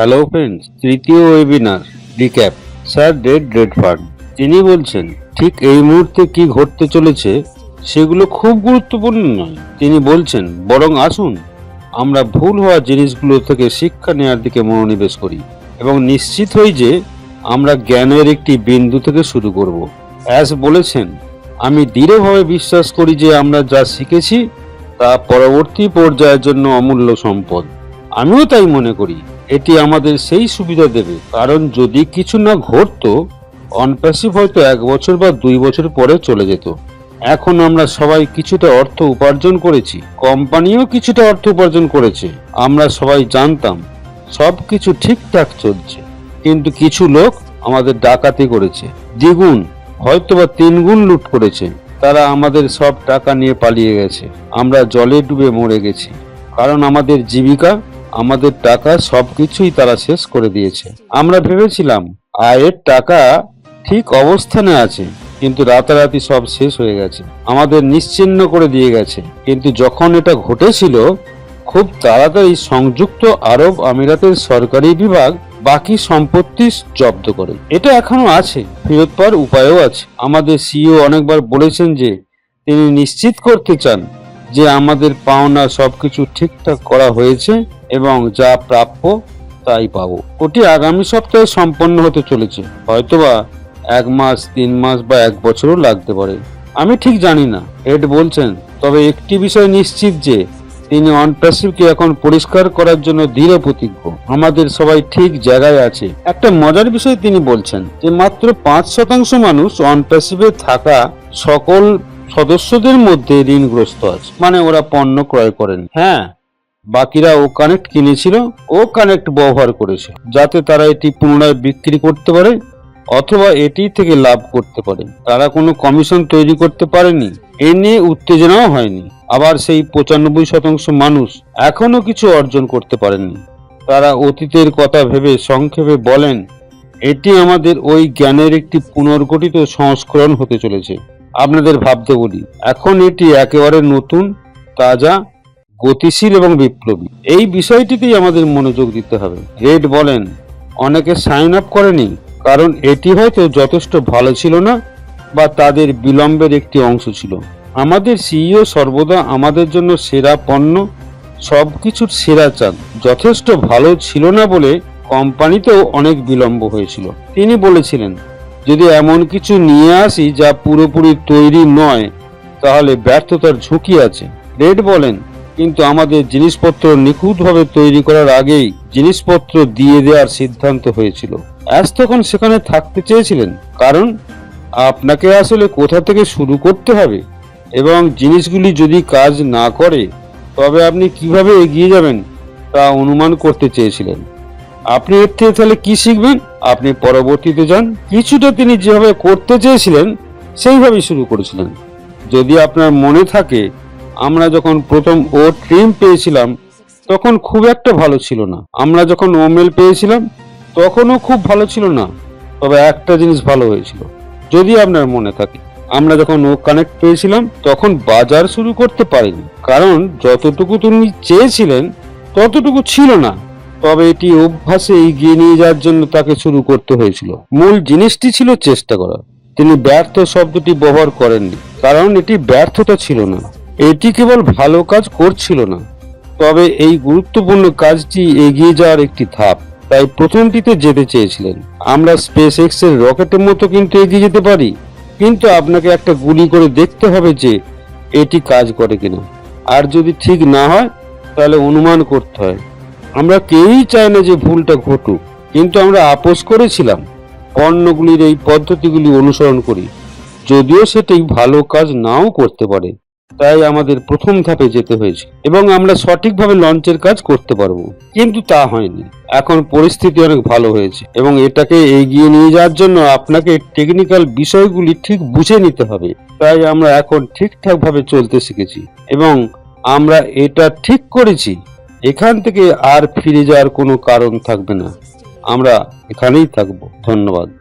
Hello friends তৃতীয় webinar recap sir dead dead fund তিনি বলছেন, ঠিক এই মুহূর্তে কি ঘটতে চলেছে, সেগুলো খুব গুরুত্বপূর্ণ নয়। তিনি বলছেন, বরং আসুন, আমরা ভুল হওয়া জিনিসগুলো থেকে শিক্ষা নেওয়ার দিকে মনোনিবেশ করি এবং নিশ্চিত হই যে আমরা জ্ঞানের একটি বিন্দু থেকে শুরু করব। অ্যাস বলেছেন, আমি দৃঢ়ভাবে বিশ্বাস করি যে আমরা যা শিখেছি তা পরবর্তী পর্যায়ের জন্য অমূল্য সম্পদ। আমিও তাই মনে করি। এটি আমাদের সেই সুবিধা দেবে। কারণ যদি কিছু না ঘটতো অনপ্যাসিভ হয়তো এক বছর বা দুই বছর পরে চলে যেত। এখন আমরা সবাই কিছুটা অর্থ উপার্জন করেছি। কোম্পানিও কিছুটা অর্থ উপার্জন করেছে। আমরা সবাই জানতাম সব কিছু ঠিকঠাক চলছে। কিন্তু কিছু লোক আমাদের ডাকাতি করেছে। দ্বিগুণ হয়তো বা তিনগুণ লুট করেছে। তারা আমাদের সব টাকা নিয়ে পালিয়ে গেছে। আমরা জলে ডুবে মরে গেছি। কারণ আমাদের জীবিকা আমাদের টাকা সবকিছুই তারা শেষ করে দিয়েছে। আমরা ভেবেছিলাম, আয়ের টাকা ঠিক অবস্থানে আছে, কিন্তু রাতারাতি সব শেষ হয়ে গেছে। আমাদের নিশ্চিহ্ন করে দিয়ে গেছে। কিন্তু যখন এটা ঘটেছিল, খুব তাড়াতাড়ি সংযুক্ত আরব আমিরাতের সরকারি বিভাগ বাকি সম্পত্তি জব্দ করে। এটা এখনও আছে, ফেরত পাওয়ার উপায়ও আছে। আমাদের সিইও অনেকবার বলেছেন যে, তিনি নিশ্চিত করতে চান যে আমাদের পাওনা সবকিছু ঠিকঠাক করা হয়েছে এবং যা প্রাপ্য তাই পাবো। ওটি আগামী সপ্তাহে সম্পন্ন হতে চলেছে। হয়তোবা এক মাস, তিন মাস বা এক বছরও লাগতে পারে। আমি ঠিক জানি না এড বলছেন। তবে একটি বিষয় নিশ্চিত যে, তিনি অনপ্যাসিভকে এখন পরিষ্কার করার জন্য দৃঢ় প্রতিজ্ঞ। আমাদের সবাই ঠিক জায়গায় আছে। একটা মজার বিষয় তিনি বলছেন যে, মাত্র পাঁচ শতাংশ মানুষ অনপ্যাসিভে থাকা সকল সদস্যদের মধ্যে ঋণগ্রস্ত আছে। মানে ওরা পণ্য ক্রয় করেন। হ্যাঁ বাকিরা ও কানেক্ট কিনেছিল, ও কানেক্ট ব্যবহার করেছে, যাতে তারা এটি পুনরায় বিক্রি করতে পারে অথবা এটি থেকে লাভ করতে পারে। তারা কোনো কমিশন তৈরি করতে পারেনি। এ নিয়ে উত্তেজনাও হয়নি। আবার সেই পঁচানব্বই শতাংশ মানুষ এখনও কিছু অর্জন করতে পারেননি। তারা অতীতের কথা ভেবে সংক্ষেপে বলেন, এটি আমাদের ওই জ্ঞানের একটি পুনর্গঠিত সংস্করণ হতে চলেছে। আপনাদের ভাবতে বলি, এখন এটি একেবারে নতুন, তাজা, গতিশীল এবং বিপ্লবী। এই বিষয়টিতেই আমাদের মনোযোগ দিতে হবে। রেড বলেন, অনেকে সাইন আপ করেনি, কারণ এটি হয়তো যথেষ্ট ভালো ছিল না বা তাদের বিলম্বের একটি অংশ ছিল। আমাদের সিইও সর্বদা আমাদের জন্য সেরা পণ্য সব কিছুর সেরা চান যথেষ্ট ভালো ছিল না বলে কোম্পানিতেও অনেক বিলম্ব হয়েছিল। তিনি বলেছিলেন যদি এমন কিছু নিয়ে আসি যা পুরোপুরি তৈরি নয়, তাহলে ব্যর্থতার ঝুঁকি আছে। রেড বলেন, কিন্তু আমাদের জিনিসপত্র নিখুঁতভাবে তৈরি করার আগেই জিনিসপত্র দিয়ে দেওয়ার সিদ্ধান্ত হয়েছিল। অ্যাস তখন সেখানে থাকতে চেয়েছিলেন, কারণ আপনাকে আসলে কোথা থেকে শুরু করতে হবে? এবং জিনিসগুলি যদি কাজ না করে, তবে আপনি কীভাবে এগিয়ে যাবেন? তা অনুমান করতে চেয়েছিলেন। আপনি এর থেকে তাহলে কি শিখবেন? আপনি পরবর্তীতে যান। কিছুটা তিনি যেভাবে করতে চেয়েছিলেন, সেইভাবেই শুরু করেছিলেন। যদি আপনার মনে থাকে, আমরা যখন প্রথম ও ট্রিম পেয়েছিলাম, তখন খুব একটা ভালো ছিল না। আমরা যখন ওমেল পেয়েছিলাম, তখনও খুব ভালো ছিল না। তবে একটা জিনিস ভালো হয়েছিল। যদি আপনার মনে থাকে, আমরা যখন ও কানেক্ট পেয়েছিলাম, তখন বাজার শুরু করতে পারিনি। কারণ যতটুকু তিনি চেয়েছিলেন, ততটুকু ছিল না। তবে এটি অভ্যাসে এগিয়ে নিয়ে যাওয়ার জন্য তাকে শুরু করতে হয়েছিল। মূল জিনিসটি ছিল চেষ্টা করা। তিনি ব্যর্থ শব্দটি ব্যবহার করেননি, কারণ এটি ব্যর্থতা ছিল না। এটি কেবল ভালো কাজ করছিল না। তবে এই গুরুত্বপূর্ণ কাজটি এগিয়ে যাওয়ার একটি ধাপ। তাই প্রথমটিতে যেতে চেয়েছিলেন। আমরা স্পেস এক্সের রকেটের মতো কিন্তু এগিয়ে যেতে পারি। কিন্তু আপনাকে একটা গুলি করে দেখতে হবে যে এটি কাজ করে কিনা। আর যদি ঠিক না হয়, তাহলে অনুমান করতে হয়। আমরা কেউই চাই না যে ভুলটা ঘটুক, কিন্তু আমরা আপোষ করেছিলাম। পণ্যগুলির এই পদ্ধতিগুলি অনুসরণ করি, যদিও সেটি ভালো কাজ নাও করতে পারে। তাই আমাদের প্রথম ধাপে যেতে হয়েছে, এবং আমরা সঠিকভাবে লঞ্চের কাজ করতে পারব। কিন্তু তা হয়নি। এখন পরিস্থিতি অনেক ভালো হয়েছে, এবং এটাকে এগিয়ে নিয়ে যাওয়ার জন্য আপনাকে টেকনিক্যাল বিষয়গুলি ঠিক বুঝে নিতে হবে। তাই আমরা এখন ঠিকঠাক ভাবে চলতে শিখেছি, এবং আমরা এটা ঠিক করেছি। এখান থেকে আর ফিরে যাওয়ার কোনো কারণ থাকবে না। আমরা এখানেই থাকব। ধন্যবাদ।